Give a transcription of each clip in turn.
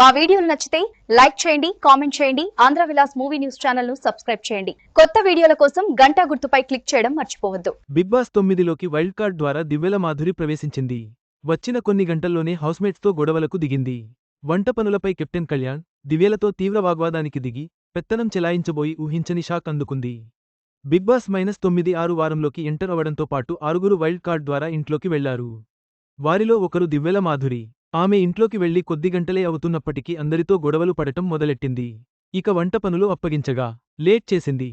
మా వీడియోలు నచ్చితే లైక్ చేయండి కామెంట్ చేయండి ఆంధ్ర విలాస్ మూవీ న్యూస్ ఛానల్ను సబ్స్క్రైబ్ చేయండి. కొత్త వీడియోల కోసం గంట గుర్తుపై క్లిక్ చేయడం మర్చిపోవద్దు. బిగ్ బాస్ తొమ్మిదిలోకి వైల్డ్ కార్డ్ ద్వారా దివ్యల మాధురి ప్రవేశించింది. వచ్చిన కొన్ని గంటల్లోనే హౌస్మేట్స్తో గొడవలకు దిగింది. వంట పనులపై కెప్టెన్ కళ్యాణ్ దివ్యలతో తీవ్ర వాగ్వాదానికి దిగి పెత్తనం చెలాయించబోయి ఊహించని షాక్ అందుకుంది. బిగ్ బాస్ మైనస్ తొమ్మిది ఆరు వారంలోకి ఎంటర్ అవడంతో పాటు ఆరుగురు వైల్డ్ కార్డ్ ద్వారా ఇంట్లోకి వెళ్ళారు. వారిలో ఒకరు దివ్యల మాధురి. ఆమె ఇంట్లోకి వెళ్ళి కొద్ది గంటలే అవుతున్నప్పటికీ అందరితో గొడవలు పడటం మొదలెట్టింది. ఇక వంట పనులు అప్పగించగా లేట్ చేసింది.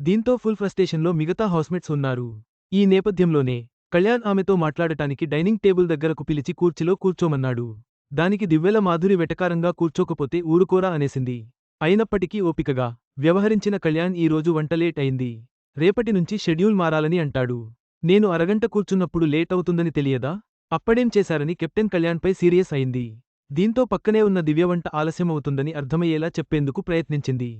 దీంతో ఫుల్ ఫ్రస్టేషన్లో మిగతా హౌస్మేట్స్ ఉన్నారు. ఈ నేపథ్యంలోనే కళ్యాణ్ ఆమెతో మాట్లాడటానికి డైనింగ్ టేబుల్ దగ్గరకు పిలిచి కూర్చిలో కూర్చోమన్నాడు. దానికి దివ్వెల మాధురి వెటకారంగా కూర్చోకపోతే ఊరుకోరా అనేసింది. అయినప్పటికీ ఓపికగా వ్యవహరించిన కళ్యాణ్ ఈ రోజు వంట లేట్ అయింది. రేపటి నుంచి షెడ్యూల్ మారాలని అంటాడు. నేను అరగంట కూర్చున్నప్పుడు లేట్ అవుతుందని తెలియదా? అప్పుడేం చేశారని కెప్టెన్ కళ్యాణ్పై సీరియస్ అయింది. దీంతో పక్కనే ఉన్న దివ్యవంట ఆలస్యమవుతుందని అర్థమయ్యేలా చెప్పేందుకు ప్రయత్నించింది.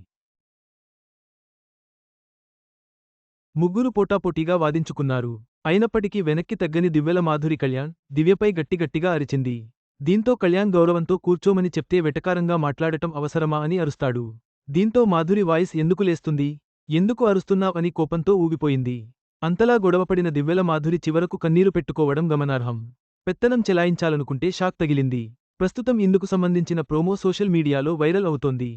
ముగ్గురు పోటాపోటీగా వాదించుకున్నారు. అయినప్పటికీ వెనక్కి తగ్గని దివ్యల మాధురి కళ్యాణ్ దివ్యపై గట్టిగట్టిగా అరిచింది. దీంతో కళ్యాణ్ గౌరవంతో కూర్చోమని చెప్తే వెటకారంగా మాట్లాడటం అవసరమా అని అరుస్తాడు. దీంతో మాధురి వాయిస్ ఎందుకు లేస్తుంది? ఎందుకు అరుస్తున్నావ్ అని కోపంతో ఊగిపోయింది. అంతలా గొడవపడిన దివ్వెల మాధురి చివరకు కన్నీరు పెట్టుకోవడం గమనార్హం. పెత్తనం చెలాయించాలనుకుంటే షాక్ తగిలింది. ప్రస్తుతం ఇందుకు సంబంధించిన ప్రోమో సోషల్ మీడియాలో వైరల్ అవుతోంది.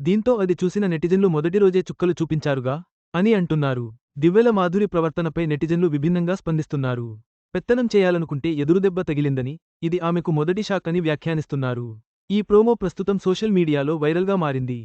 దీంతో అది చూసిన నెటిజన్లు మొదటి రోజే చుక్కలు చూపించారుగా అని అంటున్నారు. దివ్యల మాధురి ప్రవర్తనపై నెటిజన్లు విభిన్నంగా స్పందిస్తున్నారు. పెత్తనం చేయాలనుకుంటే ఎదురుదెబ్బ తగిలిందని ఇది ఆమెకు మొదటి షాక్ అని వ్యాఖ్యానిస్తున్నారు. ఈ ప్రోమో ప్రస్తుతం సోషల్ మీడియాలో వైరల్గా మారింది.